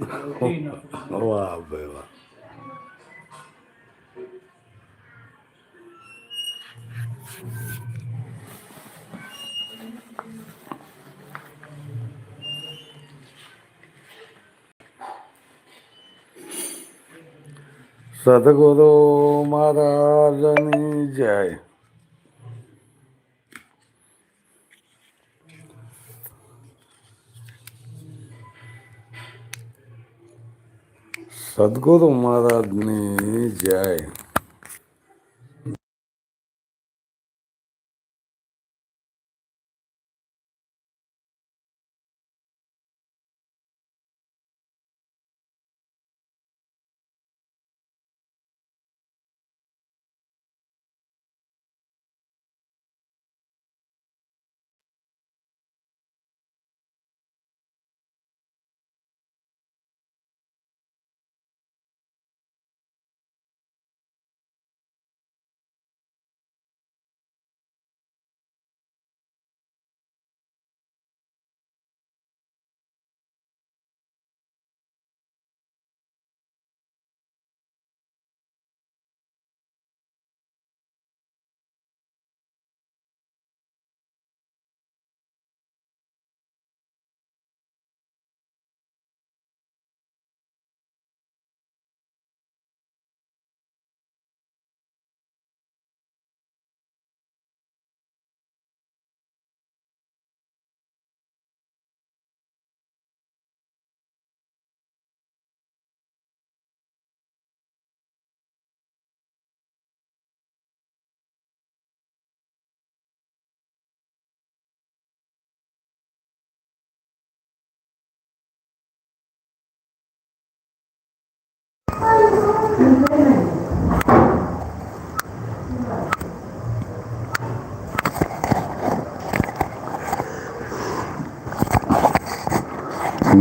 બહાર વાહ ભાઈ વાહ. સદગુરુ મહારાજની જય. સદગુરુ મહારાજની જય.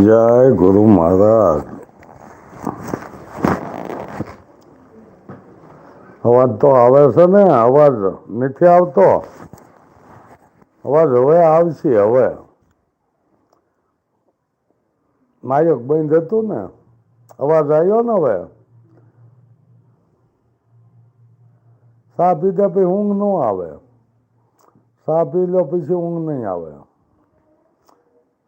જય ગુરુ મહારાજ. અવાજ તો આવે છે ને, અવાજ નથી આવતો. અવાજ હવે આવશે, હવે. નાયક બંધ હતું ને, અવાજ આવ્યો ને હવે. સા પીધા પછી ઊંઘ ન આવે. સા પી લો પછી ઊંઘ નહીં આવે.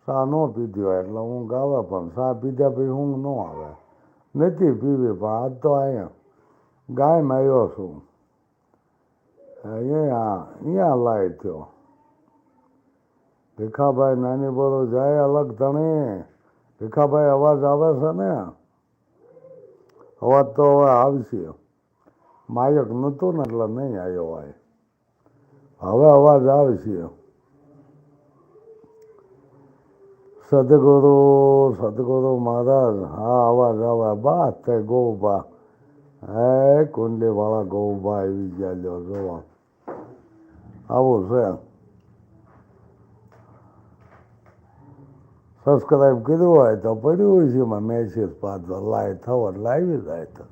સા ન પીધી હોય એટલે ઊંઘ આવે પણ સા પીધા પછી ઊંઘ ન આવે. નથી પીવી પણ આજ તો અહીંયા ગાયમાં આવ્યો છું. અહીંયા અહીંયા લાય થયો. ભીખાભાઈ નાની બોલો જાય અલગ ધણી. ભીખાભાઈ અવાજ આવે છે ને? અવાજ તો હવે આવશે. માયક નહોતું ને એટલે નહીં આવ્યો હોય હવે અવાજ આવશે. સદગુરુ સદગુરુ મહારાજ, હા, આવે બા, તે ગૌબા હે, કુંડલીવાળા વાળા ગોબા આવી ગયા લ્યો, જોવા. આવું છે. સબસ્ક્રાઈબ કર્યું હોય તો પડ્યું હોય છે એમાં મેસેજ પાછો. લાઈવ થવો એટલે આવી જાય તો.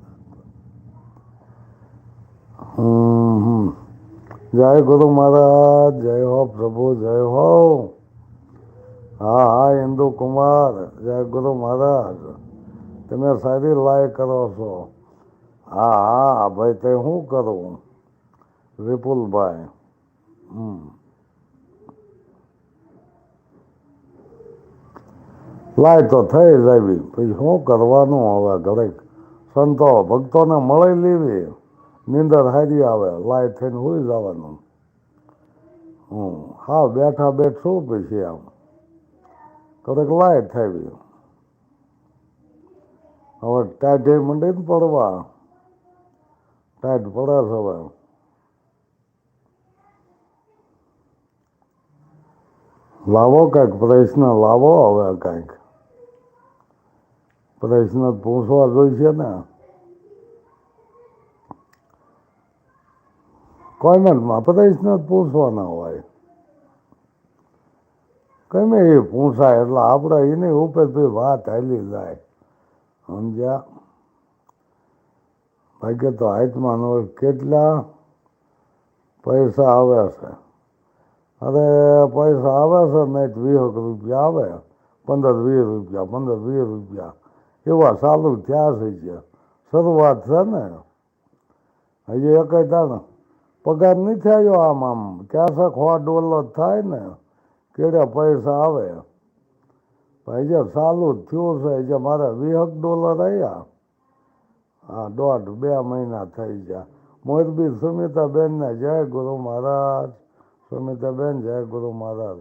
જય ગુરુ મહારાજ, જય હો પ્રભુ, જય હો. હા હા ઇન્દુ કુમાર જય ગુરુ મહારાજ. તમે સારી લાય કરો છો. હા હા ભાઈ તે શું કરું? વિપુલભાઈ. હમ. લાય તો થઈ જાવી પછી શું કરવાનું હવે ઘરે? સંતો ભક્તોને મળી લેવી. નીંદર હારી આવે, લાય થઈને હોઈ જવાનું. હમ. હા, બેઠા બેઠ શું પછી આમ? કદાચ લાય થઈ હવે ટાઈટ મંડી ને પડવા ટાઈટ પડે છે હવે લાવો કંઈક પ્રશ્ન લાવો હવે કંઈક પ્રશ્ન પૂછવા જોઈશે ને કોઈમેન્ટમાં પ્રશ્ન પૂછવાના હોય ગમે એ પૂછાય એટલે આપણે એની ઉપર ભાઈ વાત હાલી જાય. સમજ્યા? ભાગ્ય તો હાથમાં હોય, કેટલા પૈસા આવે છે? અરે, પૈસા આવે છે ને વીસ રૂપિયા આવે. પંદર વીસ રૂપિયા, પંદર વીસ રૂપિયા. એવા ચાલુ થયા છે છે શરૂઆત છે ને. હજી એક તાણ પગાર નહીં થયો આમ આમ. ક્યાંસક સો ડોલો થાય ને? કેડે પૈસા આવે? ભાઈ જે જ થયું છે જે મારે વીહક ડોલર આવ્યા હા દોઢ બે મહિના થઈ ગયા. મોરબી સુમિતાબેનને જય ગુરુ મહારાજ, સુમિતાબેન જય ગુરુ મહારાજ.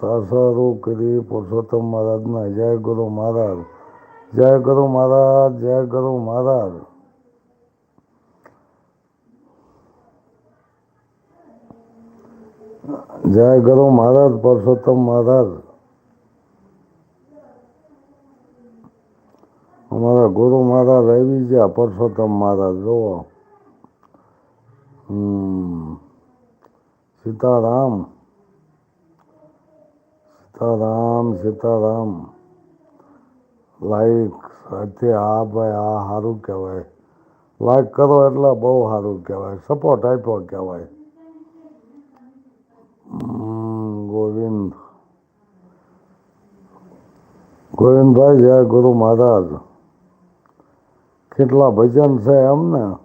સાસારું કરી પુરુષોત્તમ મહારાજના જય ગુરુ મહારાજ. જય ગુરુ મહારાજ, જય ગુરુ મહારાજ. જય ગુરુ મહારાજ, પરસોત્તમ મહારાજ. અમારા ગુરુ મહારાજ આવી ગયા, પરસોત્તમ મહારાજ, જુઓ. સીતારામ. સીતારામ સીતારામ. લાઈક સાથે આ ભાઈ, આ સારું કહેવાય. લાઈક કરો એટલે બહુ સારું કહેવાય. સપોર્ટ આપ્યો કહેવાય. ગોવિંદ. ગોવિંદભાઈ જય ગુરુ મહારાજ. કેટલા ભજન છે એમને?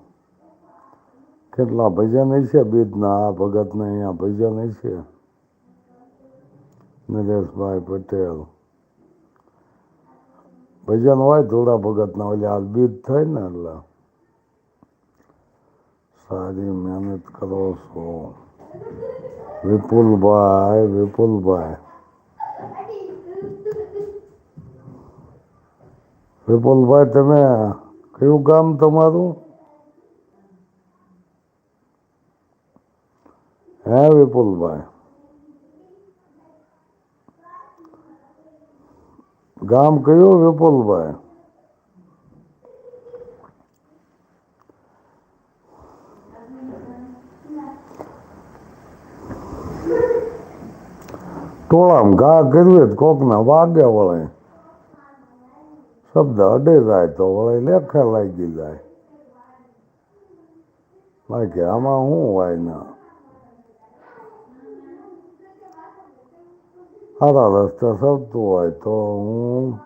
કેટલા ભજન છે બીજના? આ ભગતને અહીંયા ભજન છે નરેશભાઈ પટેલ. ભજન હોય થોડા ભગતના ઓલે આ બીજ થાય ને એટલે. સારી મહેનત કરો છો. વિપુલભાઈ વિપુલભાઈ વિપુલભાઈ તમે કયું ગામ તમારું હે વિપુલભાઈ ગામ કયું વિપુલભાઈ ટોળામાં ઘા કરવી તો કોકના વાગે વળે. શબ્દ અડે જાય તો વળે, લેખે લાગી જાય. બાકી આમાં શું હોય ના? સારા રસ્તે સરતું હોય તો હું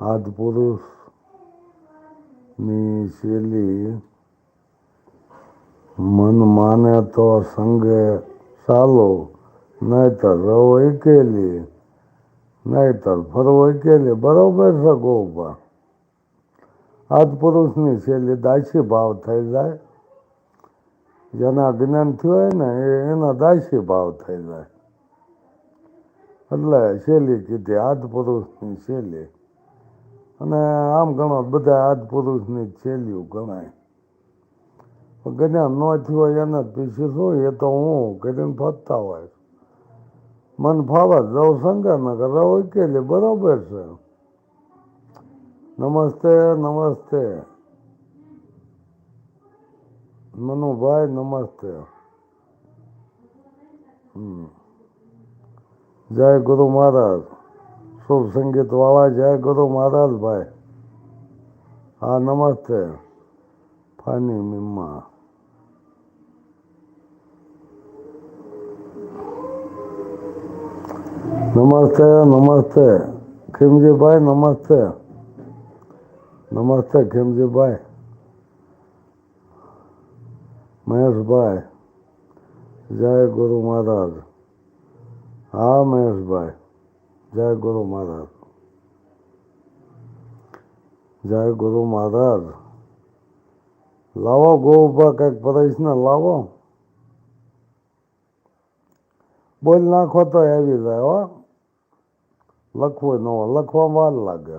આદ પુરુષની શૈલી મન માને તો સંગે ચાલો. નહીતર રહો એકેલી નહીતર ફરવો એકેલી, બરોબર છે ગોપા. આજ પુરુષની શૈલી દાસી ભાવ થઈ જાય. જેના જ્ઞાન થયું હોય ને, એ એના દાસી ભાવ થઈ જાય. એટલે શૈલી કીધી આદ પુરુષની શૈલી અને આમ ગણો બધા આદ પુરુષની શૈલીઓ ગણાય. જ્ઞાન ન થયું હોય એને પીછી શું, એ તો હું કરીને ફરતા હોય. મન ફાવે જવ શંકર ન કરે કેલી બરોબર છે. નમસ્તે નમસ્તે. મનુભાઈ નમસ્તે. જય ગુરુ મહારાજ. શુભ સંગીત વાળા, જય ગુરુ મહારાજ ભાઈ. હા, નમસ્તે. ફાની મિમ્મા નમસ્તે નમસ્તે. ખીમજીભાઈ, નમસ્તે. નમસ્તે, ખીમજીભાઈ. મહેશભાઈ. જય ગુરુ મહારાજ. હા, મહેશભાઈ. જય ગુરુ મહારાજ. જય ગુરુ મહારાજ. લાવો, ગો ઉપર કંઈક પ્રશ્ન લાવો. બોલ, નાખો તો આવી જાય, હો. લખવું ન હોય લખવા વાર લાગે.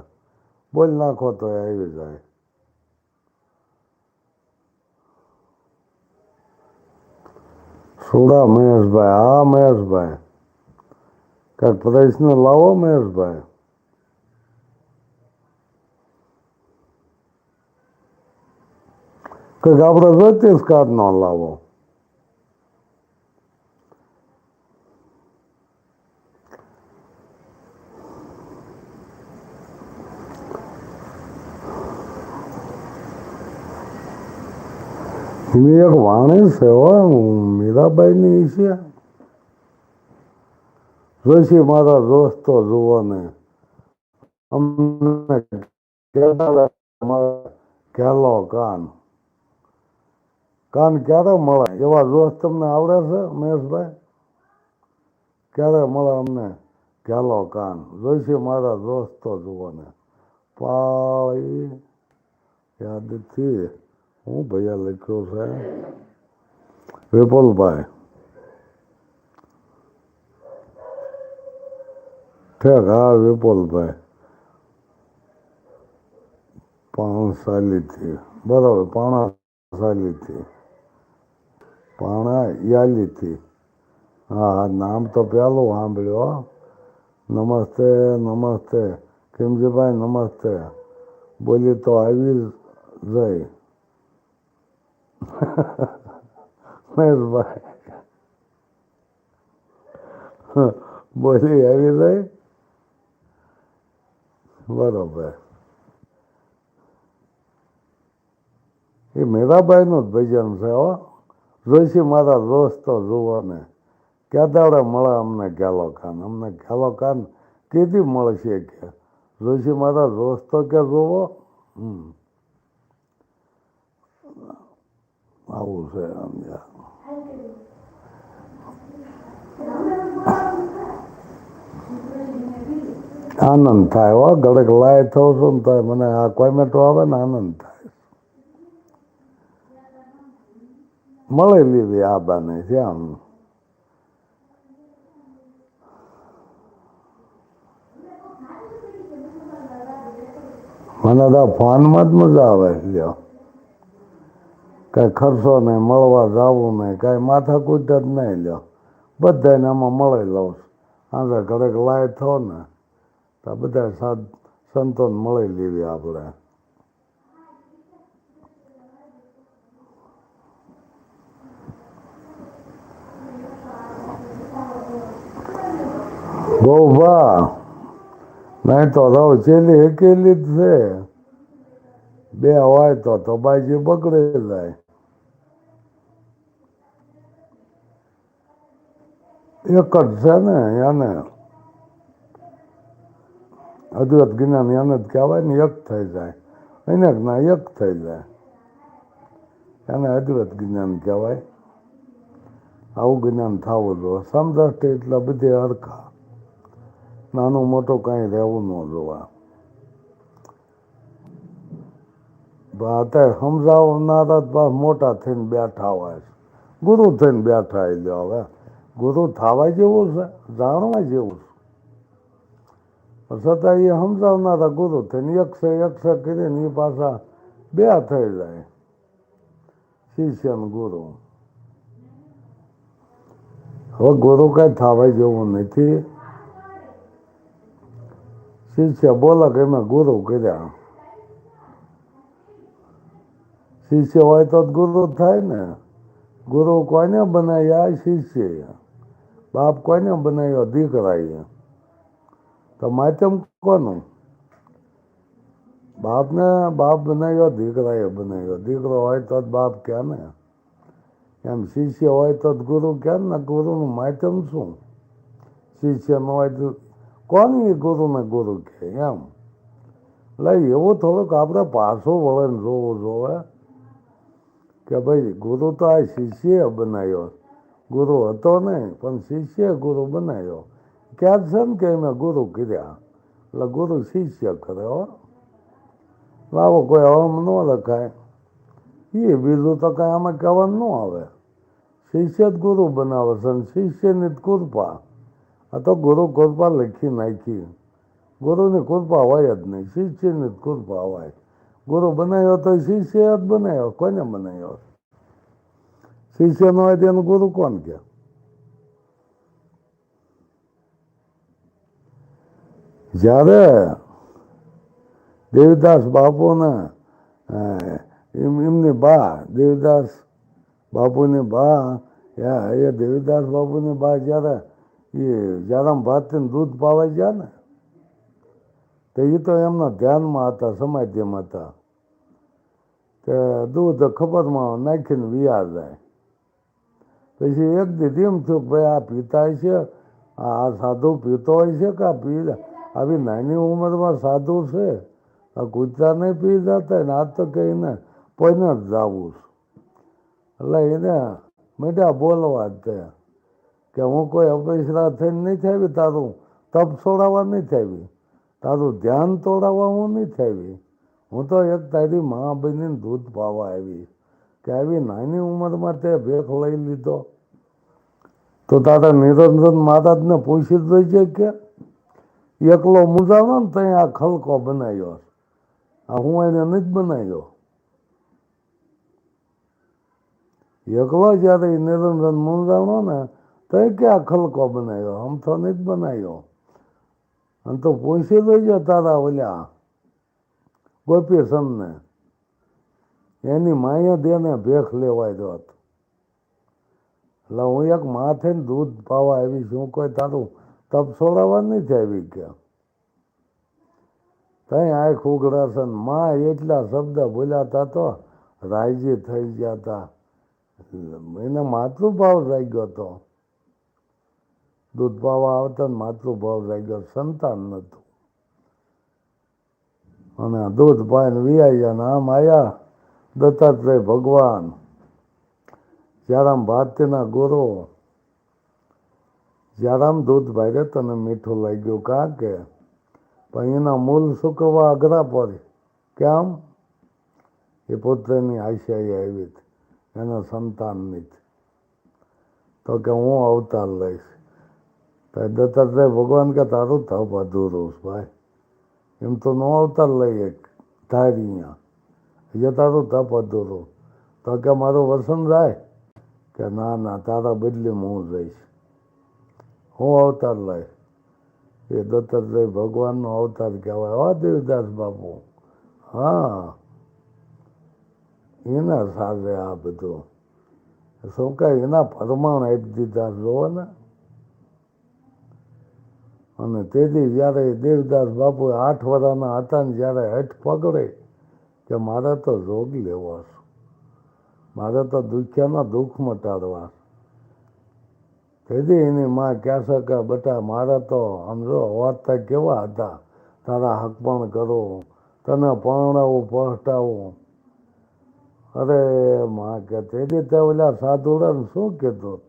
બોલ નાખો તો આવી જાય. સુડા મહેશભાઈ? હા, મહેશભાઈ. કાંઈક પ્રશ્ન લાવો મહેશભાઈ. કંઈક આપણે જ્યોતિષ કાર્ડ નો લાવો. એની એક વાણી છે હો મીરાબાઈની છે. ઋષિ મારા દોસ્તો જુઓ ને અમને ખેલો કાન. કાન ક્યારે મળે? એવા દોસ્ત તમને આવડે છે, મહેશભાઈ? ક્યારે મળે અમને ખેલો કાન? ઋષિ મારા દોસ્તો જુઓ ને પાળી યાદથી હું ભૈયા લખ્યું છે વિપુલભાઈ ઠેક હા વિપુલભાઈ પાણસાલીથી બરાબર પાણાસાલીથી પાણા યાલીથી હા હા નામ તો પહેલું સાંભળ્યું. નમસ્તે નમસ્તે કિમજીભાઈ નમસ્તે બોલી તો આવી જ જાય મહેશભાઈ બોલી આવી જાય બરોબર. એ મીરાબાઈનું જ ભજન છે, હો. જોઈશી મારા દોસ્તો જુઓ ને ક્યાં દાડે મળે અમને ઘેલો ખાન અમને ઘેલો ખાન કેદી મળશે કે? જોઈશી મારા દોસ્તો કે જુઓ હમ. આવું છે આનંદ થાય હો, ગળક લાય થઉં શું ને થાય મને આ કોમેન્ટો આવે ને આનંદ થાય. મળી લીધી આ બાને છે આમ મને તો ફોનમાં જ મજા આવે લ્યો કાંઈ ખર્ચો નહીં મળવા જવું નહીં કાંઈ માથાકૂટ જ નહીં લ્યો. બધાને આમાં મળી લઉં આગળ ઘડીક લાય થો ને, તો બધા સાધ સંતોન મળી લેવી આપણે. ગોભા નહીં તો રહો ચેલી એકેલી જ છે. બે હોય તો તો બાજી બગડી જાય. એક જ છે ને એને અદ્વૈત જ્ઞાન એને જ કહેવાય ને એક થઈ જાય એને ના એક થઈ જાય એને અદ્વૈત જ્ઞાન કહેવાય આવું જ્ઞાન થવું જોઈએ સમદ્રષ્ટિ એટલે બધે હરખા નાનું મોટું કાંઈ રહેવું ન જોવા અત્યારે સમજાવનારા મોટા થઈને બેઠા હોય ગુરુ થઈને બેઠા એ લ્યો હવે ગુરુ થવા જેવું છે જાણવા જેવું છે. છતાં એ સમજાવનારા ગુરુ થઈને યક્ષ યક્ષ કરીને એ પાછા બે થઈ જાય. શિષ્ય ગુરુ. હવે ગુરુ કઈ થવા જેવું નથી. શિષ્ય બોલે કે મેં ગુરુ કર્યા. શિષ્ય હોય તો જ ગુરુ થાય ને. ગુરુ કોને બનાવ્યા? શિષ્ય બાપ કોને બનાવ્યો? દીકરાએ તો માધ્યમ કોનું? બાપને બાપ બનાવ્યો, દીકરાએ બનાવ્યો. દીકરો હોય તો જ બાપ કે ને? એમ શિષ્ય હોય તો જ ગુરુ કે ને? ગુરુનું માધ્યમ શું? શિષ્ય ન હોય તો કોની ગુરુને ગુરુ કહે? એમ. એટલે એવું થોડુંક આપણે પાછું વળીને જોવું જોવે કે ભાઈ ગુરુ તો આ શિષ્ય બનાવ્યો. ગુરુ હતો નહીં, પણ શિષ્ય ગુરુ બનાવ્યો ક્યાં છે ને કે મેં ગુરુ કર્યા? એટલે ગુરુ શિષ્ય કરે હો લાવો કોઈ હમ ન લખાય. એ બીજું તો કાંઈ આમાં કહેવાનું ન આવે. શિષ્ય જ ગુરુ બનાવે છે અને શિષ્યની જ કૃપા. આ તો ગુરુ કૃપા લખી નાખી. ગુરુની કૃપા હોય જ નહીં, શિષ્યની જ કૃપા હોય. ગુરુ બનાવ્યો તો શિષ્ય જ બનાવ્યો. કોને બનાવ્યો? શિષ્ય ન હોય તેનું ગુરુ કોણ કે જ્યારે દેવદાસ બાપુને એમની બા દેવદાસ બાપુની બા એ દેવદાસ બાપુની બા જ્યારે એ જ્યારે ભાતીને દૂધ પાવા ગયા ને તો એ તો એમના ધ્યાનમાં હતા સમાધિમાં હતા તે દૂધ ખબરમાં નાખીને વિયા જાય પછી એક દીધી એમ થયું કે ભાઈ આ પીતા છે, આ સાધુ પીતો હોય છે કે આ પી આવી નાની ઉંમરમાં સાધુ છે, આ કૂતરા નહીં પી જતા ને આ તો કહીને કોઈને જ જાવું છું. એટલે એને મીઠા બોલવા જ તે કે હું કોઈ અપેક્ષા થઈને નહીં થાવી, તારું તપ છોડાવવા નહીં થાવી, તારું ધ્યાન તોડાવવા હું નહીં થાવી. હું તો એક તારી મા બનીને દૂધ પાવા આવી. કે આવી નાની ઉંમરમાં તે ભેખ લઈ લીધો. તો તારા નિરંજન મહારાજને પૂછી જ છે કે એકલો મુજાણો ને ત્યાં આ ખલકો બનાવ્યો આ હું એને નથી બનાવ્યો. એકલો જ્યારે નિરંજન મુંજાણો ને, તો કે આ ખલકો બનાવ્યો? આમ તો નથી બનાવ્યો. અને તો પૂછી જોઈજો તારા ઓલ્યા ગોપી સમને એની માયા દેને ભેખ લેવાય દો એટલે હું એક માથે દૂધ પાવા આવી છું. કોઈ તારું તપ છોડાવવા નથી આવી ગયા તઈ આંખ ઉઘડાશે માં એટલા શબ્દ બોલ્યા તો રાજી થઈ ગયા હતા એને માતૃભાવ જાગ્યો હતો દૂધ પાવા આવતા માતૃભાવ જાગ્યો. સંતાન નહોતું અને દૂધ પાઈને વિયા આમ આયા દત્તાત્રેય ભગવાન, જયરામ ભારતીના ગુરુ, જયરામ દૂધ ભાઈ તને મીઠું લાગ્યું કા કે પણ એના મૂલ સુકવવા અઘરા પડે. કેમ? એ પુત્રની આશાઈ આવી એના સંતાનની તો કે હું અવતાર લઈશ. તો દત્તાત્રેય ભગવાન કે તારું તપ અધૂરું ભાઈ. એમ તો નો અવતાર લઈ એક ધારી અહીંયા. તારું તપ અધૂરું તો. કે મારું વસન જાય? કે ના ના, તારા બદલે હું જઈશ. હું અવતાર લઈશ. એ દત્તાત્રેય ભગવાનનો અવતાર કહેવાય. હો, દેવદાસ બાપુ. હા. એના સાથે આ બધું. શું કાંઈ એના પરમાણ આપી દીધા જોવો ને. અને તેથી જ્યારે દેવદાસ બાપુ આઠ વર્ષના હતા ને જ્યારે હઠ પકડે કે મારે તો રોગ લેવો છે. મારે તો દુખ્યાના દુઃખ મટાડવા તેથી એની માં કહેશે કે, બેટા, મારે તો આમ જો તો કેવા હતા? તારા હક પણ કરો, તને પરણાવું પહટાવું અરે, માં કે તેથી તે ઓલા સાધુડાને શું કીધું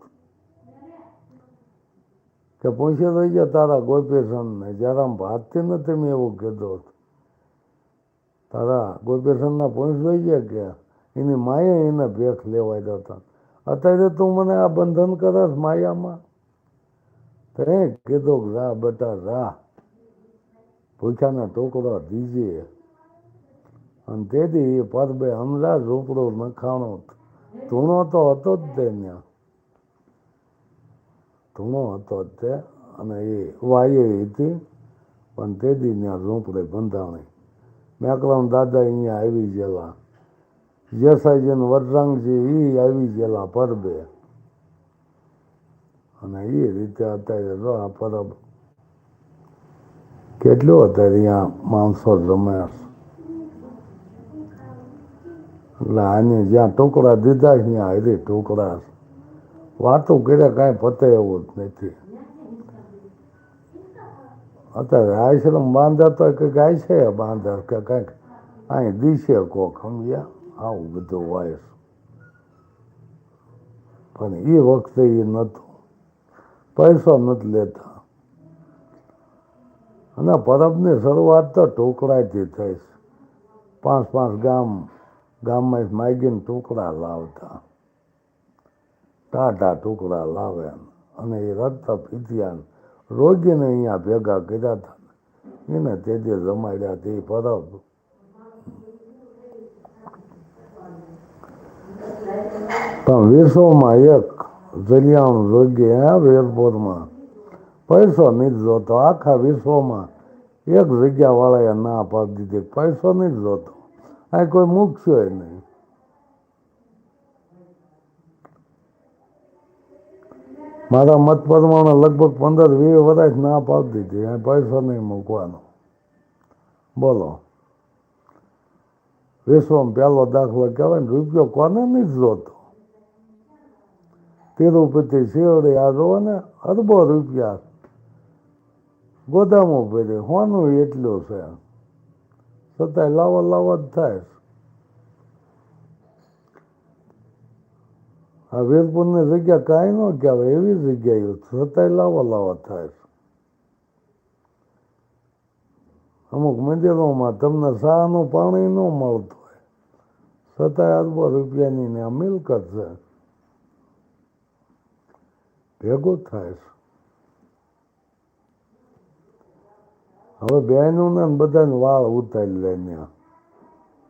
કે પૂછી ગયા તારા ગોપીસનને, જ્યારે આમ ભાતથી નથી, મેં એવું કીધું તારા ગોપેશનના પોઈન્ટ જોઈ ગયા કે? એની માએ એને ભેખ લેવાય દેતા. અત્યારે તું મને આ બંધન કરસ માયામાં. તે કીધો રા બેટા, રા. ભૂખ્યાને ટુકડો દીજે. અને તેથી એ પરબે હમણાં રોકડો નખાણો ધૂણો તો હતો જ તે ત્યાં. ધૂણો હતો જ તે અને એ વાયે હતી. પણ તે દી ત્યાં ઝૂંપડે બંધાણી. મેકરામ દાદા અહીંયા આવી ગયેલા. યસાઈજીને વરરાંગજી એ આવી ગયેલા પરબે. અને એ રીતે અત્યારે જો આ પરબ કેટલું અત્યારે અહીંયા માણસો જમે એટલે આને જ્યાં ટુકડા દીધા ત્યાં હરી ટુકડા વાતો કર્યા કાંઈ પતે એવું જ નથી. અત્યારે રાયસલમ બાંધા તો કે આય છે બાંધા કે કંઈક. અહીં દિશે કોક, સમજ્યા? આવું બધું વાયસ પણ એ વખતે એ નહોતું. પૈસો નથી લેતા. અને પરબની શરૂઆત તો ટુકડાથી થઈ છે. પાંચ પાંચ ગામ, ગામમાં માગીને ટુકડા લાવતા. ટાટા ટુકડા લાવે અને એ રક્ત પીત્યા રોગીને અહીંયા ભેગા કર્યા હતા. એને તે જે જમાડ્યા તે પરબ પણ વિશ્વમાં એક જલિયાણું હે એરપોર્ટમાં પૈસો નહીં જોતો. આખા વિશ્વમાં એક જગ્યા વાળાએ ના પાડી દીધી. પૈસો નહીં જોતો. આ કોઈ મૂકશે નહીં. મારા મત પ્રમાણે લગભગ પંદર વીસ વર્ષ ના પાડી દીધી. પૈસો નહીં મૂકવાનો. બોલો. વિશ્વમાં પહેલો દાખલો કહેવાય ને, રૂપિયો કોને નહીં જોતો? તિરુપતિ શિવડી આ જોવો ને, અરબો રૂપિયા ગોદામો ભરી હોનું એટલું છે. છતાંય લાવો લાવો જ થાય. આ વીરપુરની જગ્યા કાંઈ ન કહેવાય એવી જગ્યાએ છતાંય લાવા લાવા થાય અમુક મંદિરોમાં તમને શાનું પાણી ન મળતું હોય છતાંય અરબો રૂપિયાની ને મિલકત છે ભેગું થાય છે હવે બહેનું ને બધાને વાળ ઉતારી લે ત્યાં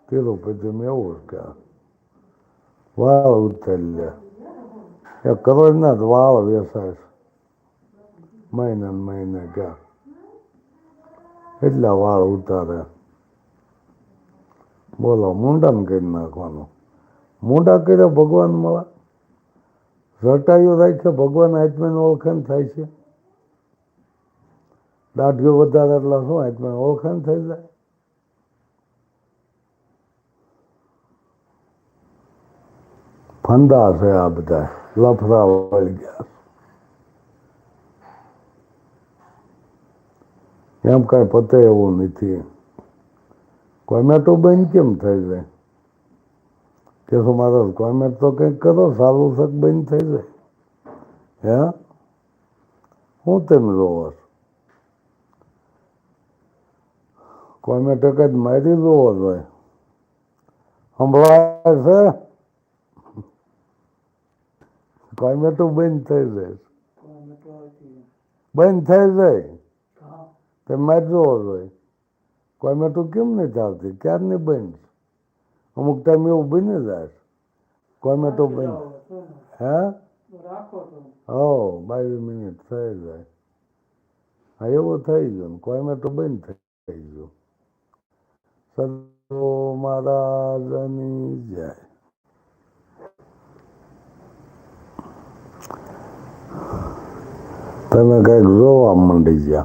તિરુપતિ મેં એવું કે વાળ ઉતારી લે એ કરોડના જ વાળ વેસાય છે મહિને મહિને ક્યાં એટલા વાળ ઉતારે બોલો મુંડન કરી નાખવાનું મુંડા કર્યા ભગવાન મળે થાય છે ભગવાન આત્માની ઓળખાણ થાય છે દાઢીઓ વધારે એટલે શું આત્માની ઓળખાણ થઈ જાય ફંદા છે આ બધા લફરા વળી ગયા એમ કાંઈ પતે એવું નથી કોમેટો બંધ કેમ થઈ જાય કે શું મારો કોમેટ તો કંઈક કરો સારું શક બંધ થઈ જાય હે હું તેમ જોવો કોમેટો કંઈક મારી જોવો જોઈએ સંભળાય છે કોમેટો બંધ થઈ જાય તો બંધ થઈ જાય તે મારે જોવો જોઈએ તો કેમ નહીં ચાલતી ક્યારની બંધ? અમુક ટાઈમ એવું બની જાય છે. તો બંધ હે હો બાવીસ મિનિટ થઈ જાય હા એવું થઈ ગયું ને તો બંધ થઈ થઈ ગયું સદો મહારાજની જય ተመጋግዞ አሞ እንደዚያ